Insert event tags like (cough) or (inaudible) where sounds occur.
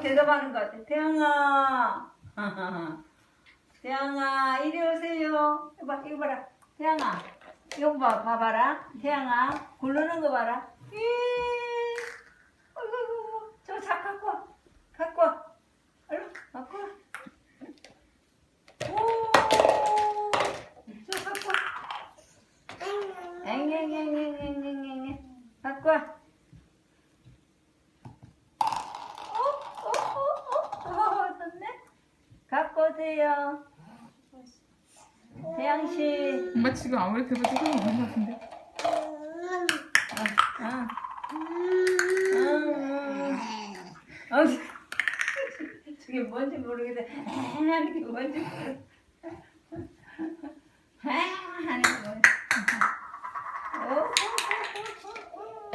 대답하는 것 같아. 태양아. (laughs) 태양아, 이리 오세요. 이봐, 이거 봐라. 태양아. 이거 봐, 봐봐라. 태양아. 굴르는 거 봐라. 이 어이구, 저작 갖고 와. 갖고 와. 얼른, 갖고 와. 오. 저 갖고 와. 앵앵앵앵앵앵앵. 갖고 와. 어? 어? 어? 어? 어? 됐네? 갖고 오세요. 태양 씨. 엄마 지금 아무리 그래도 조금 있는 것 같은데. 아, 아. 아, 아. 저게 뭔지 모르겠어. 하는 게 뭔지 모르겠어. 하는 게 뭔지. 오, 오, 오, 오, 오.